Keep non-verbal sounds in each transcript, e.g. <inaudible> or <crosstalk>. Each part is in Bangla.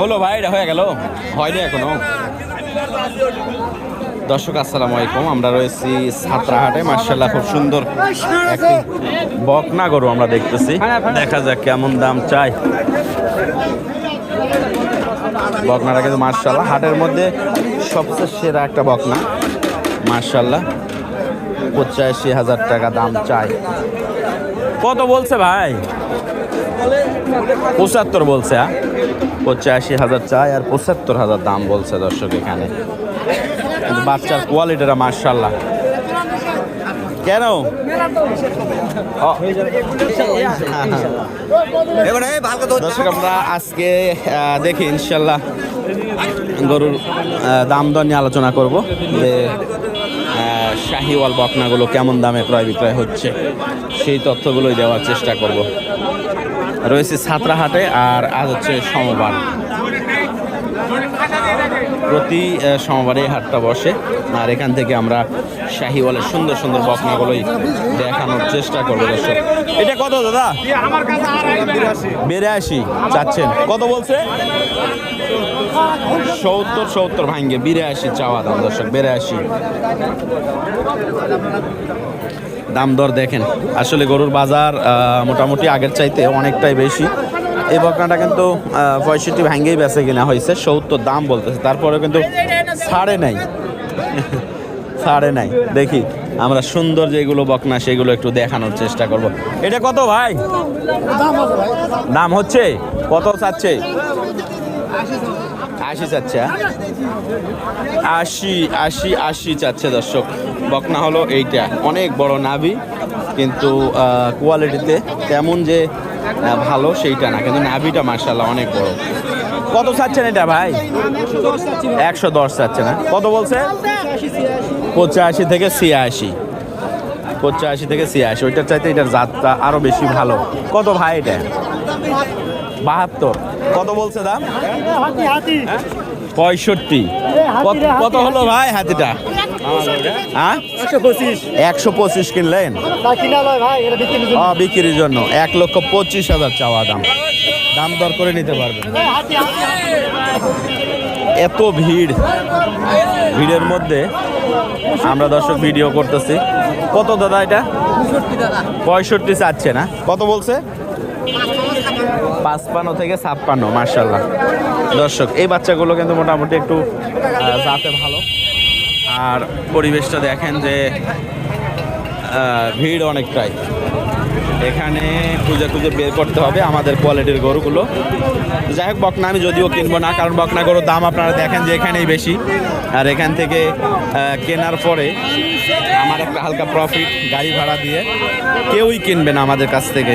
হলো ভাই, এটা হয়ে গেল। হয়নি এখনও। দর্শক, আসসালামু আলাইকুম। আমরা রয়েছি ছাত্রাহাটে মার্শাল্লাহ খুব সুন্দর একটি বকনা গরু আমরা দেখতেছি। দেখা যাক কেমন দাম চাই। বকনাটা কিন্তু মার্শাল্লাহ হাটের মধ্যে সবচেয়ে সেরা একটা বকনা। মার্শাল্লাহ পঁচাশি হাজার টাকা দাম চাই। কত বলছে ভাই? পঁচাত্তর বলছে পঁচাশি হাজার চাই আর পঁচাত্তর হাজার দাম বলছে দর্শক এখানে। বাচ্চার কোয়ালিটিটা মার্শাল্লাহ কেন? দর্শক, আমরা আজকে দেখি ইনশাল্লাহ গরুর দাম দর নিয়ে আলোচনা করব যে শাহিওয়াল বকনাগুলো কেমন দামে ক্রয় বিক্রয় হচ্ছে, সেই তথ্যগুলোই দেওয়ার চেষ্টা করব। রয়েছে ছাত্রাহাটে আর আজ হচ্ছে সোমবার। প্রতি সোমবারে হাটটা বসে। আর এখান থেকে আমরা শাহিওয়ালের সুন্দর সুন্দর বকনাগুলোই দেখানোর চেষ্টা করব, দর্শক। এটা কত, দাদা? বিরাশি, চাচ্ছেন। কত বলছে? সত্তর সত্তর ভাঙ্গে, বিরাশি চাওয়া দাম, দর্শক, বিরাশি। দাম দর দেখেন। আসলে গরুর বাজার মোটামুটি আগের চাইতে অনেকটাই বেশি। এই বকনাটা কিন্তু পঁয়ষট্টি ভাঙ্গেই বেচে কিনা হয়েছে সত্তর দাম বলতেছে। তারপরে কিন্তু ছাড়ে নাই। <laughs> ছাড়ে নাই। দেখি আমরা সুন্দর যেগুলো বকনা সেগুলো একটু দেখানোর চেষ্টা করব। এটা কত ভাই? দাম হচ্ছে? কত চাচ্ছে? আশি চাচ্ছে? আশি আশি আশি চাচ্ছে দর্শক। বকনা হলো এইটা। অনেক বড় নাভি কিন্তু কোয়ালিটিতে তেমন যে ভালো সেইটা না কিন্তু নাভিটা মার্শাল্লাহ অনেক বড়। কত চাচ্ছেন এটা ভাই? একশো দশ চাচ্ছে না কত বলছে? পঁচাশি থেকে ছিয়াশি। পঁচাশি থেকে ছিয়াশি ওইটার চাইতে এটার জাতটা আরও বেশি ভালো। কত ভাই এটা? বাহাত্তর। কত বলছে দাম? পঁয়ষট্টি। কত হলো ভাই হাতিটা? হ্যাঁ? একশো পঁচিশ কিনলেন? বিক্রির জন্য। এক লক্ষ পঁচিশ হাজার চাওয়া দাম। দাম দর করে নিতে পারবেন। এত ভিড়। ভিড়ের মধ্যে আমরা দর্শক ভিডিও করতেছি। কত দাদা এটা? পঁয়ষট্টি চাচ্ছে না? কত বলছে? পাঁচপান্ন থেকে ছাপ্পান্ন মার্শাল্লাহ দর্শক এই বাচ্চাগুলো কিন্তু মোটামুটি একটু জাতে ভালো। আর পরিবেশটা দেখেন যে ভিড় অনেকটাই। এখানে খুঁজে খুঁজে বের করতে হবে আমাদের কোয়ালিটির গরুগুলো। যাই হোক, বকনা আমি যদিও কিনবো না, কারণ বকনা গরুর দাম আপনারা দেখেন যে এখানেই বেশি। আর এখান থেকে কেনার পরে আমার একটা হালকা প্রফিট গাড়ি ভাড়া দিয়ে কেউই কিনবে না আমাদের কাছ থেকে।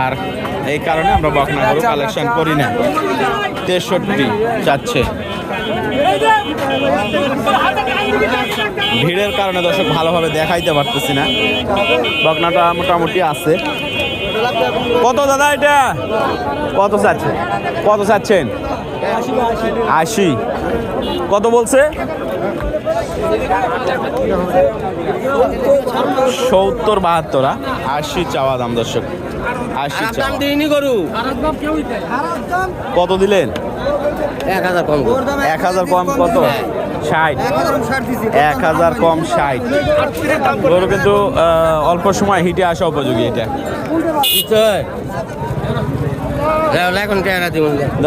আর এই কারণে আমরা বকনা গরু কালেকশন করি না। তেষট্টি চাচ্ছে। ভিড়ের কারণে দর্শক ভালোভাবে দেখাইতে পারতেছি না। বকনাটা মোটামুটি আছে। কত দাদা এটা? কত চাচ্ছেন? কত চাচ্ছেন? আশি। কত বলছে? সত্তর বাহাত্তর আশি চাওয়া দাম দর্শক। আশি চাওয়া। দিইনি গরু। কত দিলেন? এক হাজার কম। এক হাজার কম কত? ষাট। এক হাজার কম ষাট। গরু কিন্তু অল্প সময় হিটে আসা উপযোগী এটা।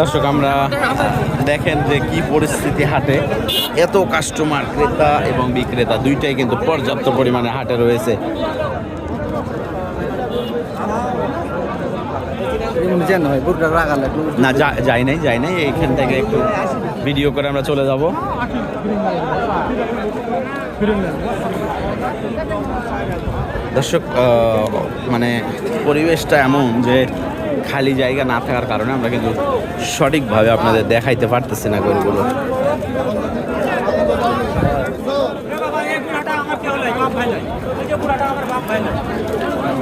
দর্শক আমরা দেখেন যে কি পরিস্থিতি হাটে। এত কাস্টমার ক্রেতা এবং বিক্রেতা দুইটাই কিন্তু পর্যাপ্ত পরিমাণে হাটে রয়েছে। না যাই নাই যাই নাই, এইখান থেকে একটু ভিডিও করে আমরা চলে যাব। দর্শক মানে পরিবেশটা এমন যে খালি জায়গা না থাকার কারণে আমরা কিন্তু সঠিকভাবে আপনাদের দেখাইতে পারতেছি না গরুগুলো।